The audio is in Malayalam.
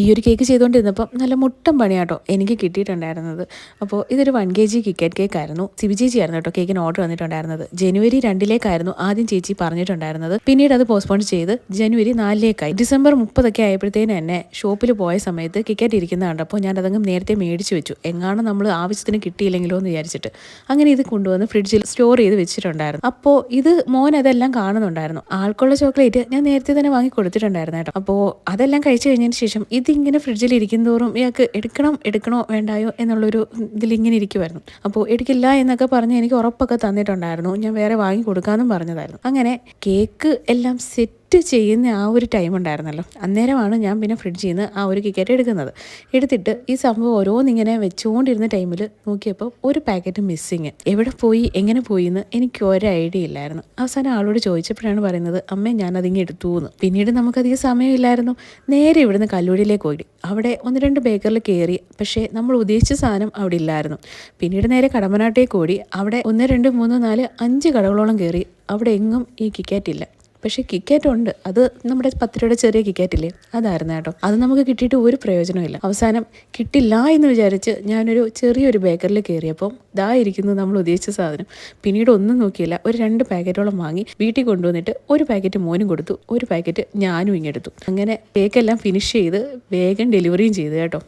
ഈ ഒരു കേക്ക് ചെയ്തുകൊണ്ടിരുന്നപ്പം നല്ല മുട്ടം പണിയാട്ടോ എനിക്ക് കിട്ടിയിട്ടുണ്ടായിരുന്നത്. അപ്പോൾ ഇതൊരു one K G KitKat cake ആയിരുന്നു. സിബി ചേച്ചി ആയിരുന്നു കേട്ടോ കേക്കിന് ഓർഡർ വന്നിട്ടുണ്ടായിരുന്നത്. ജനുവരി രണ്ടിലേക്കായിരുന്നു ആദ്യം ചേച്ചി പറഞ്ഞിട്ടുണ്ടായിരുന്നത്. പിന്നീട് അത് പോസ്റ്റ്പോൺ ചെയ്ത് ജനുവരി നാലിലേക്കായി. ഡിസംബർ മുപ്പതൊക്കെ ആയപ്പോഴത്തേന് തന്നെ ഷോപ്പിൽ പോയ സമയത്ത് കിക്കറ്റ് ഇരിക്കുന്ന കണ്ടപ്പോൾ ഞാൻ അതങ്ങ് നേരത്തെ മേടിച്ചു വെച്ചു. എങ്ങാണ് നമ്മൾ ആവശ്യത്തിന് കിട്ടിയില്ലെങ്കിലോ എന്ന് വിചാരിച്ചിട്ട്. അങ്ങനെ ഇത് കൊണ്ടുവന്ന് ഫ്രിഡ്ജിൽ സ്റ്റോർ ചെയ്ത് വെച്ചിട്ടുണ്ടായിരുന്നു. അപ്പോൾ ഇത് മോൻ അതെല്ലാം കാണുന്നുണ്ടായിരുന്നു. ആൾക്കുള്ള ചോക്ലേറ്റ് ഞാൻ നേരത്തെ തന്നെ വാങ്ങി കൊടുത്തിട്ടുണ്ടായിരുന്നു കേട്ടോ. അപ്പോൾ അതെല്ലാം കഴിച്ചു കഴിഞ്ഞതിന് ശേഷം ഇതിങ്ങനെ ഫ്രിഡ്ജിൽ ഇരിക്കുന്തോറും ഇയാൾക്ക് എടുക്കണം എടുക്കണോ വേണ്ടായോ എന്നുള്ളൊരു ഇതിലിങ്ങനെ ഇരിക്കുമായിരുന്നു അപ്പോൾ എടുക്കില്ല എന്നൊക്കെ പറഞ്ഞ് എനിക്ക് ഉറപ്പൊക്കെ തന്നിട്ടുണ്ടായിരുന്നു. ഞാൻ വേറെ വാങ്ങി കൊടുക്കാമെന്നും പറഞ്ഞതായിരുന്നു. അങ്ങനെ കേക്ക് എല്ലാം സെറ്റ് ചെയ്യുന്ന ആ ഒരു ടൈം ഉണ്ടായിരുന്നല്ലോ. അന്നേരമാണ് ഞാൻ പിന്നെ ഫ്രിഡ്ജിൽ നിന്ന് ആ ഒരു കിക്കറ്റ് എടുക്കുന്നത്. എടുത്തിട്ട് ഈ സംഭവം ഓരോന്നിങ്ങനെ വെച്ചുകൊണ്ടിരുന്ന ടൈമിൽ നോക്കിയപ്പോൾ ഒരു പാക്കറ്റ് മിസ്സിങ് എവിടെ പോയി എങ്ങനെ പോയി എന്ന് എനിക്ക് ഒരു ഐഡിയ ഇല്ലായിരുന്നു. അവസാനം ആളോട് ചോദിച്ചപ്പോഴാണ് പറയുന്നത് അമ്മേ ഞാനതിങ്ങ് എടുത്തു എന്ന്. പിന്നീട് നമുക്കധികം സമയമില്ലായിരുന്നു. നേരെ ഇവിടുന്ന് കല്ലൂരിലേക്ക് പോയി. അവിടെ ഒന്ന് രണ്ട് ബേക്കറിൽ കയറി പക്ഷേ നമ്മൾ ഉദ്ദേശിച്ച സാധനം അവിടെ ഇല്ലായിരുന്നു. പിന്നീട് നേരെ കടമ്പനാട്ടേക്ക് ഓടി. അവിടെ ഒന്ന് രണ്ട് മൂന്ന് നാല് അഞ്ച് കടകളോളം കയറി അവിടെ എങ്ങും ഈ കിക്കാറ്റ് ഇല്ല പക്ഷേ കിക്കാറ്റ് ഉണ്ട്. അത് നമ്മുടെ പത്ത് രൂപയുടെ ചെറിയ കിക്കാറ്റില്ലേ അതായിരുന്നു കേട്ടോ. അത് നമുക്ക് കിട്ടിയിട്ട് ഒരു പ്രയോജനമില്ല അവസാനം കിട്ടില്ല എന്ന് വിചാരിച്ച് ഞാനൊരു ചെറിയൊരു ബേക്കറിൽ കയറിയപ്പം ദാ ഇരിക്കുന്നത് നമ്മൾ ഉദ്ദേശിച്ച സാധനം. പിന്നീട് ഒന്നും നോക്കിയില്ല. ഒരു രണ്ട് പാക്കറ്റോളം വാങ്ങി വീട്ടിൽ കൊണ്ടുവന്നിട്ട് ഒരു പാക്കറ്റ് മോനും കൊടുത്തു. ഒരു പാക്കറ്റ് ഞാനും ഇങ്ങെടുത്തു അങ്ങനെ കേക്കെല്ലാം ഫിനിഷ് ചെയ്ത് വേഗം ഡെലിവറിയും ചെയ്തു കേട്ടോ.